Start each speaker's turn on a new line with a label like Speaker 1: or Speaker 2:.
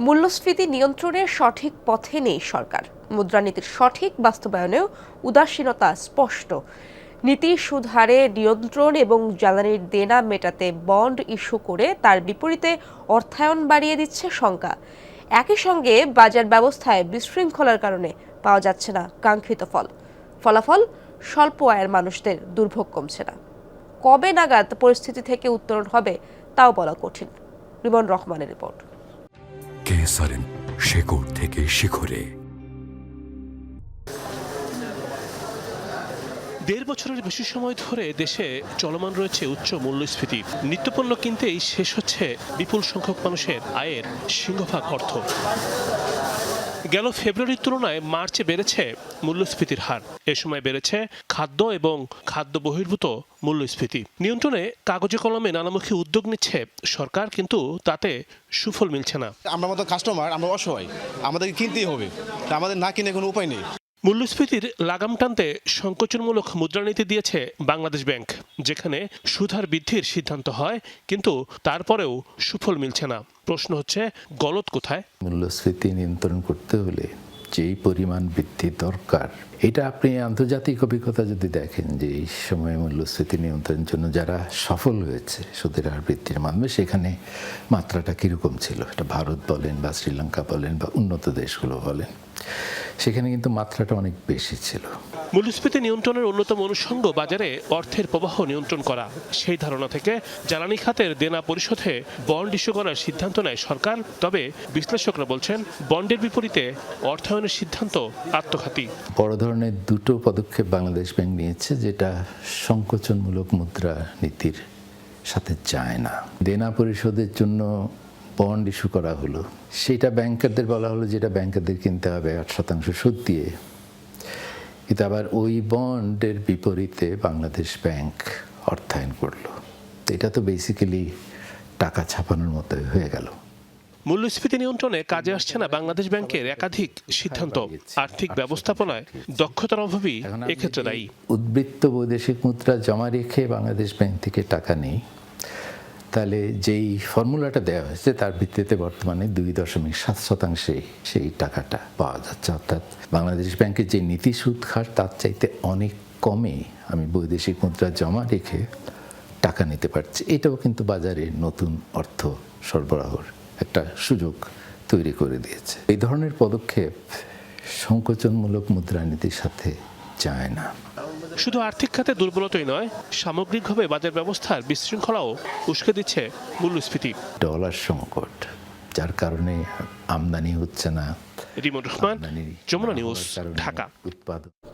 Speaker 1: মূল্যস্ফীতি নিয়ন্ত্রণে সঠিক পথে নেই সরকার। মুদ্রানীতির সঠিক বাস্তবায়নেও উদাসীনতা স্পষ্ট। নীতি সুধারে নিয়ন্ত্রণ এবং জ্বালানির দেনা মেটাতে বন্ড ইস্যু করে তার বিপরীতে অর্থায়ন বাড়িয়ে দিচ্ছে শঙ্কা। একই সঙ্গে বাজার ব্যবস্থায় বিশৃঙ্খলার কারণে পাওয়া যাচ্ছে না কাঙ্ক্ষিত ফল। ফলাফল, স্বল্প আয়ের মানুষদের দুর্ভোগ কমছে না। কবে নাগাদ পরিস্থিতি থেকে উত্তরণ হবে তাও বলা কঠিন। রিমন রহমানের রিপোর্ট।
Speaker 2: কেএসআরএম শেকড় থেকে শিখরে।
Speaker 3: দেড় বছরের বেশি সময় ধরে দেশে চলমান রয়েছে উচ্চ মূল্যস্ফীতি। নিত্যপণ্য কিনতেই শেষ হচ্ছে বিপুল সংখ্যক মানুষের আয়ের সিংহভাগ অর্থ। গেল ফেব্রুয়ারির তুলনায় মার্চে বেড়েছে মূল্যস্ফীতির হার। এ সময় বেড়েছে খাদ্য এবং খাদ্য বহির্ভূত মূল্যস্ফীতি। নিয়ন্ত্রণে কাগজে কলমে নানামুখী উদ্যোগ নিচ্ছে সরকার, কিন্তু তাতে সুফল মিলছে না।
Speaker 4: আমরা মতো কাস্টমার আমরা অসহায়, আমাদেরকে কিনতেই হবে। আমাদের না কিনে কোনো উপায় নেই।
Speaker 3: মূল্যস্ফীতির লাগাম টানতে সংকোচনমূলক মুদ্রানীতি দিয়েছে বাংলাদেশ ব্যাংক, যেখানে সুধার বৃদ্ধির সিদ্ধান্ত হয়, কিন্তু তারপরেও সুফল মিলছে না। প্রশ্ন হচ্ছে গলত কোথায়?
Speaker 5: মূল্যস্ফীতি নিয়ন্ত্রণ করতে হলে যেই পরিমাণ বৃদ্ধি দরকার, এটা আপনি আন্তর্জাতিক অভিজ্ঞতা যদি দেখেন যে এই সময়ে মূল্যস্ফীতি নিয়ন্ত্রণের জন্য যারা সফল হয়েছে, সুদের হার বৃদ্ধির মাধ্যমে সেখানে মাত্রাটা কীরকম ছিল? এটা ভারত বলেন বা শ্রীলঙ্কা বলেন বা উন্নত দেশগুলো বলেন। সেখানে কিন্তু মাত্রাটা অনেক বেশি ছিল।
Speaker 3: মূল্যস্ফীতি নিয়ন্ত্রণের অন্যতম অনুষঙ্গ বাজারে অর্থের প্রবাহ নিয়ন্ত্রণ করা। সেই ধারণা থেকে জ্বালানি খাতের দেনা পরিশোধে বন্ড ইস্যু করার সিদ্ধান্ত নেয় সরকার। তবে বিশ্লেষকরা বলছেন বন্ডের বিপরীতে অর্থায়নের সিদ্ধান্ত আত্মঘাতী।
Speaker 5: বড় ধরনের দুটো পদক্ষেপ বাংলাদেশ ব্যাংক নিয়েছে যেটা সংকোচনমূলক মুদ্রা নীতির সাথে যায় না। দেনা পরিশোধের জন্য বন্ড ইস্যু করা হলো সেটা ব্যাংকারদের বলা হলো যেটা ব্যাংকারদের কিনতে হবে আট শতাংশ সুদ দিয়ে। কিন্তু আবার ওই বন্ডের বিপরীতে বাংলাদেশ ব্যাংক অর্থায়ন করল। এটা তো বেসিক্যালি টাকা ছাপানোর মতো হয়ে গেল।
Speaker 3: মূল্যস্ফীতি নিয়ন্ত্রণে কাজে আসছে না বাংলাদেশ ব্যাংকের একাধিক সিদ্ধান্ত। আর্থিক ব্যবস্থাপনায় দক্ষতার অভাবই এক্ষেত্রে দায়ী।
Speaker 5: উদ্বৃত্ত বৈদেশিক মুদ্রা জমা রেখে বাংলাদেশ ব্যাংক থেকে টাকা নেই। তাহলে যেই ফর্মুলাটা দেওয়া হয়েছে, তার ভিত্তিতে বর্তমানে দুই দশমিক সাত শতাংশে সেই টাকাটা পাওয়া যাচ্ছে। অর্থাৎ বাংলাদেশ ব্যাংকের যে নীতি সুদ হার তার চাইতে অনেক কমে আমি বৈদেশিক মুদ্রা জমা রেখে টাকা নিতে পারছি। এটাও কিন্তু বাজারে নতুন অর্থ সরবরাহর একটা সুযোগ তৈরি করে দিয়েছে। এই ধরনের পদক্ষেপ সংকোচনমূলক মুদ্রানীতির সাথে যায় না।
Speaker 3: শুধু আর্থিক খাতে দুর্বলতাই নয় সামগ্রিকভাবে বাজার ব্যবস্থার বিশৃঙ্খলাও উস্কে দিচ্ছে মূল্যস্ফীতি।
Speaker 5: ডলার সংকট যার কারণে আমদানি হচ্ছে না।
Speaker 3: রিমন রহমান যমুনা নিউজ ঢাকা।
Speaker 5: উৎপাদন